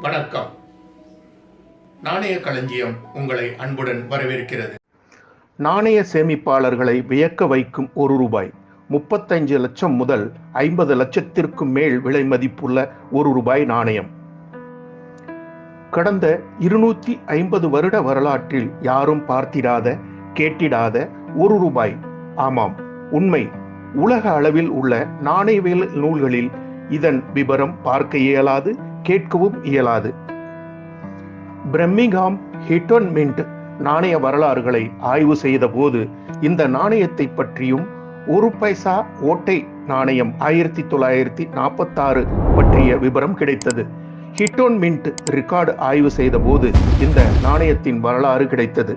வணக்கம். நாணய களஞ்சியம் உங்களை அன்புடன் வரவேற்கிறது. நாணய சேமிப்பாளர்களை வியக்க வைக்கும் ஒரு ரூபாய். முப்பத்தஞ்சு லட்சம் முதல் ஐம்பது லட்சத்திற்கும் மேல் விலை மதிப்புள்ள ஒரு ரூபாய் நாணயம். கடந்த இருநூற்றி ஐம்பது வருட வரலாற்றில் யாரும் பார்த்திடாத கேட்டிடாத ஒரு ரூபாய். ஆமாம் உண்மை. உலக அளவில் உள்ள நாணயவியல் நூல்களில் இதன் விபரம் பார்க்க இயலாது கேட்கவும் இயலாது. பிரம்மிங்ஹாம் ஹிட்டன் மின்ட் நாணய வரலாறுகளை ஆய்வு செய்த போது இந்த நாணயத்தை பற்றியும் ஒரு பைசா ஓட்டை நாணயம் ஆயிரத்தி தொள்ளாயிரத்தி நாற்பத்தாறு பற்றிய விபரம் கிடைத்தது. ஹிட்டோன் மின்ட் ரெக்கார்டு ஆய்வு செய்த போது இந்த நாணயத்தின் வரலாறு கிடைத்தது.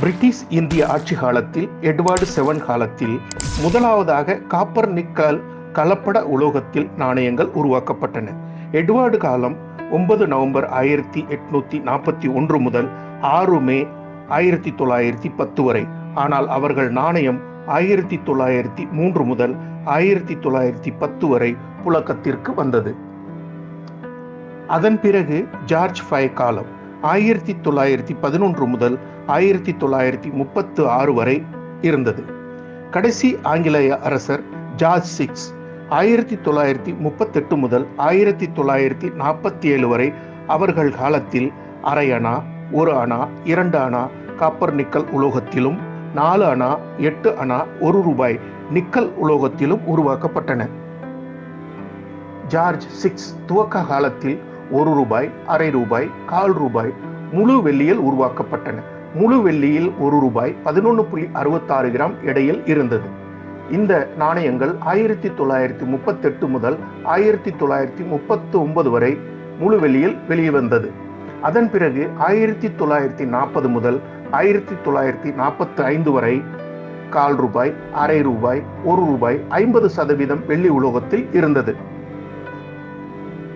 பிரிட்டிஷ் இந்திய ஆட்சி காலத்தில் எட்வர்டு செவன் காலத்தில் முதலாவதாக காப்பர் நிக்கல் கலப்பட உலோகத்தில் நாணயங்கள் உருவாக்கப்பட்டன. எட்வார்டு காலம் ஒன்பது நவம்பர் ஆயிரத்தி எட்நூத்தி நாற்பத்தி ஒன்று முதல் ஆறு மே ஆயிரத்தி தொள்ளாயிரத்தி பத்து வரை. ஆனால் அவர்கள் நாணயம் ஆயிரத்தி தொள்ளாயிரத்தி மூன்று முதல் ஆயிரத்தி தொள்ளாயிரத்தி பத்து வரை புழக்கத்திற்கு வந்தது. அதன் பிறகு ஜார்ஜ் ஃபை காலம் ஆயிரத்தி தொள்ளாயிரத்தி பதினொன்று முதல் ஆயிரத்தி தொள்ளாயிரத்தி முப்பத்து ஆறு வரை இருந்தது. கடைசி ஆங்கிலேய அரசர் ஜார்ஜ் சிக்ஸ் ஆயிரத்தி தொள்ளாயிரத்தி முப்பத்தெட்டு முதல் ஆயிரத்தி தொள்ளாயிரத்தி நாற்பத்தி ஏழு வரை அவர்கள் காலத்தில் அரை அணா ஒரு அணா இரண்டு அணா காப்பர் நிக்கல் உலோகத்திலும் நாலு அணா எட்டு அணா ஒரு ரூபாய் நிக்கல் உலோகத்திலும் உருவாக்கப்பட்டன. ஜார்ஜ் சிக்ஸ் துவக்க காலத்தில் ஒரு ரூபாய் அரை ரூபாய் கால் ரூபாய் முழு வெள்ளியில் உருவாக்கப்பட்டன. முழு வெள்ளியில் ஒரு ரூபாய் பதினொன்று புள்ளி அறுபத்தாறு கிராம் எடையில் இருந்தது. இந்த நாணயங்கள் ஆயிரத்தி தொள்ளாயிரத்தி முப்பத்தெட்டு முதல் ஆயிரத்தி தொள்ளாயிரத்தி முப்பத்தி ஒன்பது வரை முழு வெள்ளியில் வெளியே வந்தது. அதன் பிறகு ஆயிரத்தி தொள்ளாயிரத்தி நாற்பது முதல் ஆயிரத்தி தொள்ளாயிரத்தி நாற்பத்தி ஐந்து வரை கால் ரூபாய் அரை ரூபாய் ஒரு ரூபாய் ஐம்பது சதவீதம் வெள்ளி உலோகத்தில் இருந்தது.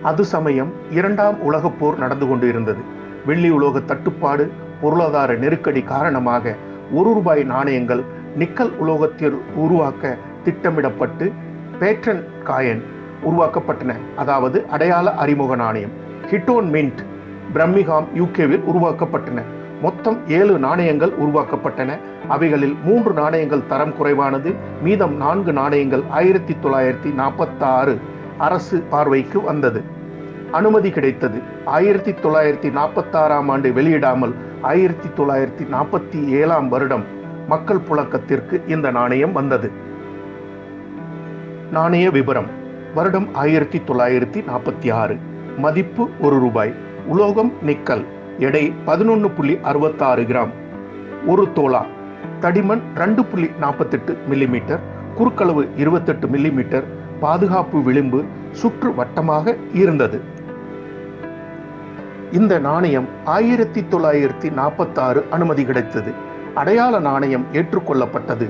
அது சமயம் இரண்டாம் உலகப் போர் நடந்து கொண்டு இருந்தது வெள்ளி உலோக தட்டுப்பாடு பொருளாதார நெருக்கடி காரணமாக ஒரு ரூபாய் நாணயங்கள் நிக்கல் உலோகத்தில் உருவாக்க திட்டமிடப்பட்டு பேட்ரன் காயன் உருவாக்கப்பட்டன. அதாவது அடையாள அறிமுக நாணயம். ஹிட்டோன் மின்ட் பிரம்மிகாம் யூகேவில் உருவாக்கப்பட்டன. மொத்தம் ஏழு நாணயங்கள் உருவாக்கப்பட்டன. அவைகளில் மூன்று நாணயங்கள் தரம் குறைவானது. மீதம் நான்கு நாணயங்கள் ஆயிரத்தி தொள்ளாயிரத்தி நாற்பத்தாறு அரசு பார்வைக்கு வந்தது. அனுமதி கிடைத்தது. ஆயிரத்தி தொள்ளாயிரத்தி நாற்பத்தாறாம் ஆண்டு வெளியிடாமல் ஆயிரத்தி தொள்ளாயிரத்தி நாற்பத்தி ஏழாம் வருடம் மக்கள் புழக்கத்திற்கு இந்த நாணயம் வந்தது. நாணய விபரம். வருடம் ஆயிரத்தி தொள்ளாயிரத்தி நாற்பத்தி ஆறு. மதிப்பு ஒரு ரூபாய். உலோகம் நிக்கல். எடை பதினொன்று புள்ளி அறுபத்தாறு கிராம். ஒரு தோலா. தடிமன் ரெண்டு புள்ளி நாற்பத்தெட்டு மில்லிமீட்டர். குறுக்களவு இருபத்தெட்டு மில்லிமீட்டர். பாதுகாப்பு விளிம்பு சுற்று வட்டமாக இருந்தது. இந்த நாணயம் ஆயிரத்தி தொள்ளாயிரத்தி நாற்பத்தாறு அனுமதி கிடைத்தது. அடையாள நாணயம் ஏற்றுக்கொள்ளப்பட்டது.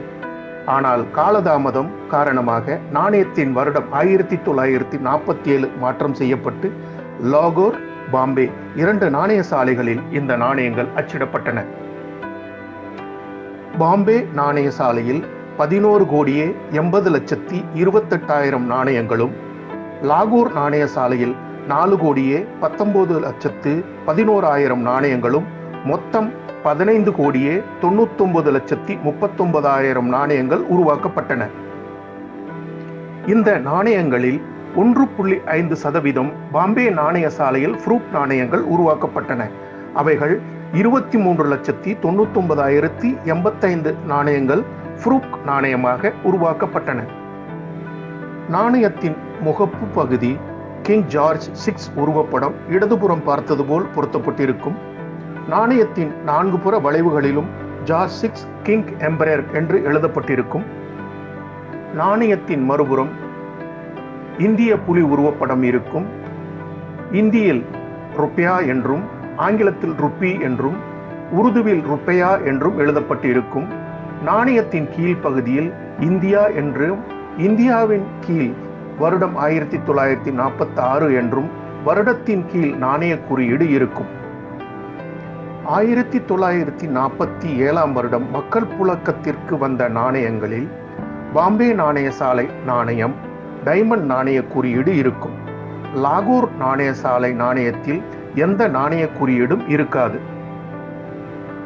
ஆனால் காலதாமதம் காரணமாக நாணயத்தின் வருடம் ஆயிரத்தி தொள்ளாயிரத்தி நாற்பத்தி ஏழு மாற்றம் செய்யப்பட்டு லாகோர் பாம்பே இரண்டு நாணய சாலைகளில் இந்த நாணயங்கள் அச்சிடப்பட்டன. பாம்பே நாணய சாலையில் பதினோரு கோடியே எண்பது லட்சத்தி இருபத்தெட்டாயிரம் நாணயங்களும் லாகூர் நாணய சாலையில் நாலு கோடியே பத்தொன்பது லட்சத்து பதினோராயிரம் நாணயங்களும் மொத்தம் பதினைந்து கோடியே தொண்ணூத்தொன்பது லட்சத்தி முப்பத்தொன்பதாயிரம் நாணயங்கள் உருவாக்கப்பட்டன. இந்த நாணயங்களில் ஒன்று புள்ளி ஐந்து சதவீதம் பாம்பே நாணய சாலையில் ஃப்ரூப் நாணயங்கள் உருவாக்கப்பட்டன. அவைகள் இருபத்தி மூன்று லட்சத்தி தொண்ணூத்தொன்பதாயிரத்தி எண்பத்தைந்து நாணயங்கள் ஃப்ரூக் நாணயமாக உருவாக்கப்பட்டன. நாணயத்தின் முகப்பு பகுதி கிங் ஜார்ஜ் சிக்ஸ் உருவப்படம் இடதுபுறம் பார்த்தது போல் பொருத்தப்பட்டிருக்கும். நாணயத்தின் நான்கு புற வளைவுகளிலும் ஜார் சிக்ஸ் கிங் எம்பரர் என்று எழுதப்பட்டிருக்கும். நாணயத்தின் மறுபுறம் இந்திய புலி உருவப்படம் இருக்கும். இந்தியில் ருப்பியா என்றும் ஆங்கிலத்தில் ருப்பி என்றும் உருதுவில் ருப்பையா என்றும் எழுதப்பட்டிருக்கும். நாணயத்தின் கீழ் பகுதியில் இந்தியா என்றும் இந்தியாவின் கீழ் வருடம் ஆயிரத்தி தொள்ளாயிரத்தி நாற்பத்தி ஆறு என்றும் வருடத்தின் கீழ் நாணய குறியீடு இருக்கும். ஆயிரத்தி தொள்ளாயிரத்தி நாற்பத்தி ஏழாம் வருடம் மக்கள் புழக்கத்திற்கு வந்த நாணயங்களில் பாம்பே நாணய சாலை நாணயம் டைமண்ட் நாணய குறியீடு இருக்கும். லாகூர் நாணய சாலை நாணயத்தில் எந்த நாணய குறியீடும் இருக்காது.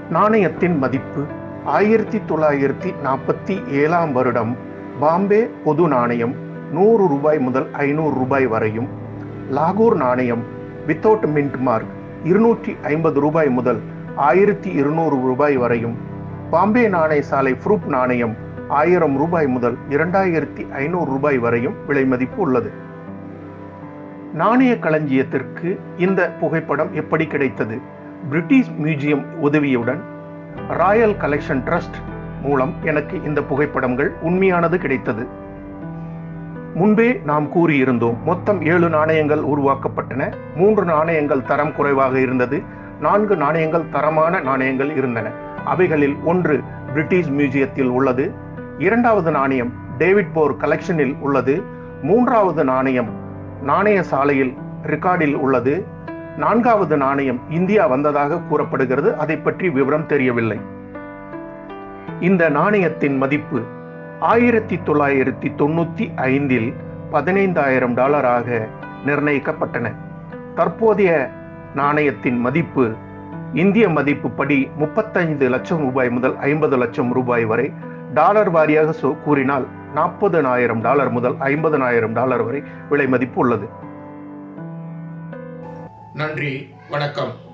நாணயத்தின் மதிப்பு ஆயிரத்தி தொள்ளாயிரத்தி நாற்பத்தி ஏழாம் வருடம் பாம்பே பொது நாணயம் நூறு ரூபாய் முதல் ஐநூறு ரூபாய் வரையும். லாகூர் நாணயம் வித்தவுட் மின்ட் மார்க் இருநூற்றி ஐம்பது ரூபாய் முதல் ஆயிரத்தி இருநூறு ரூபாய் வரையும். பாம்பே நாணய சாலை ஃப்ரூப் நாணயம் ஆயிரம் ரூபாய் முதல் இரண்டாயிரத்தி ஐநூறு ரூபாய் வரையும் விலை மதிப்பு உள்ளது. நாணய களஞ்சியத்திற்கு இந்த புகைப்படம் எப்படி கிடைத்தது? பிரிட்டிஷ் மியூசியம் உதவியுடன் ராயல் கலெக்ஷன் ட்ரஸ்ட் மூலம் எனக்கு இந்த புகைப்படங்கள் உண்மையானது கிடைத்தது. முன்பே நாம் கூறியிருந்தோம் மொத்தம் ஏழு நாணயங்கள் உருவாக்கப்பட்டன. மூன்று நாணயங்கள் தரம் குறைவாக இருந்தது. நான்கு நாணயங்கள் தரமான நாணயங்கள் இருந்தன. அவைகளில் ஒன்று பிரிட்டிஷ் மியூசியத்தில் உள்ளது. இரண்டாவது நாணயம் டேவிட் போர் கலெக்ஷனில் உள்ளது. மூன்றாவது நாணயம் நாணய சாலையில் ரெக்கார்டில் உள்ளது. நான்காவது நாணயம் இந்தியா வந்ததாக கூறப்படுகிறது. அதை பற்றி விவரம் தெரியவில்லை. இந்த நாணயத்தின் மதிப்பு ஆயிரத்தி தொள்ளாயிரத்தி தொண்ணூத்தி ஐந்தில் பதினைந்தாயிரம் டாலராக நிர்ணயிக்கப்பட்டன. தற்போதைய நாணயத்தின் மதிப்பு இந்திய மதிப்பு படி முப்பத்தைந்து லட்சம் ரூபாய் முதல் ஐம்பது லட்சம் ரூபாய் வரை. டாலர் வாரியாக கூறினால் கூறினால் நாற்பதனாயிரம் டாலர் முதல் ஐம்பதனாயிரம் டாலர் வரை விலை மதிப்பு உள்ளது. நன்றி வணக்கம்.